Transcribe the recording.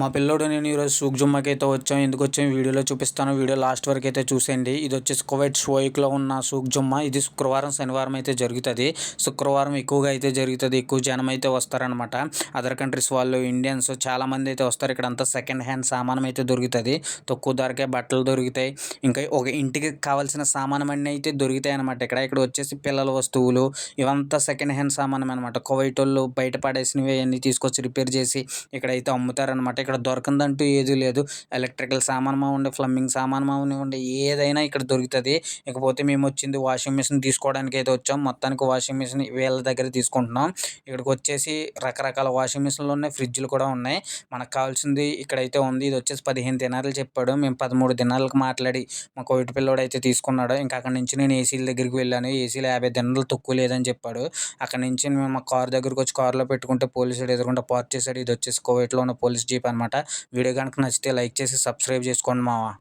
మా పిల్లోడు నేను ఈరోజు సూక్ జుమ్మాకి అయితే వచ్చాం ఎందుకు వచ్చాం వీడియోలో చూపిస్తాను. వీడియో లాస్ట్ వరకు అయితే చూసేయండి. ఇది వచ్చేసి కువైట్ షోయిక్లో ఉన్న సుక్జుమ్మా. ఇది శుక్రవారం శనివారం అయితే జరుగుతుంది. శుక్రవారం ఎక్కువగా అయితే జరుగుతుంది. ఎక్కువ జనం అయితే వస్తారనమాట అదర్ కంట్రీస్ వాళ్ళు ఇండియన్స్ చాలామంది అయితే వస్తారు. ఇక్కడ అంతా సెకండ్ హ్యాండ్ సామానం అయితే దొరుకుతుంది. తక్కువ ధరకే బట్టలు దొరుకుతాయి. ఇంకా ఒక ఇంటికి కావాల్సిన సామానం అన్నీ అయితే దొరుకుతాయి అనమాట ఇక్కడ ఇక్కడ వచ్చేసి పిల్లల వస్తువులు ఇవంతా సెకండ్ హ్యాండ్ సామానం అనమాట కువైట్ వాళ్ళు బయట పడేసినవి అన్నీ తీసుకొచ్చి రిపేర్ చేసి ఇక్కడైతే అమ్ముతారనమాట ఇక్కడ దొరకందంటూ ఏది లేదు. ఎలక్ట్రికల్ సామాన్ ఉండే ప్లంబింగ్ సామాన్ ఉండే ఏదైనా ఇక్కడ దొరుకుతుంది. ఇకపోతే మేము వచ్చింది వాషింగ్ మిషన్ తీసుకోవడానికి అయితే వచ్చాం. మొత్తానికి వాషింగ్ మిషన్ వీళ్ళ దగ్గర తీసుకుంటున్నాం. ఇక్కడికి వచ్చేసి రకరకాల వాషింగ్ మిషన్లు ఉన్నాయి. ఫ్రిడ్జ్లు కూడా ఉన్నాయి. మనకు కావాల్సింది ఇక్కడైతే ఉంది. ఇది వచ్చేసి పదిహేను దినాలు చెప్పాడు. మేము పదమూడు దినాలకు మాట్లాడి మా కోవిడ్ పిల్లోడు అయితే తీసుకున్నాడు. ఇంకా అక్కడ నుంచి నేను ఏసీల దగ్గరికి వెళ్ళాను. ఏసీలో యాభై దినాలు తక్కువ లేదని చెప్పాడు. అక్కడ నుంచి మేము మా కార్ దగ్గరకు వచ్చి కార్లో పెట్టుకుంటే పోలీసులు ఎదురుకుంటే పార్క్ చేశాడు. ఇది వచ్చేసి కోవిడ్లో ఉన్న పోలీస్ జీప్ అనమాట వీడియో కనుక నచ్చితే లైక్ చేసి సబ్స్క్రైబ్ చేసుకోండి మావా.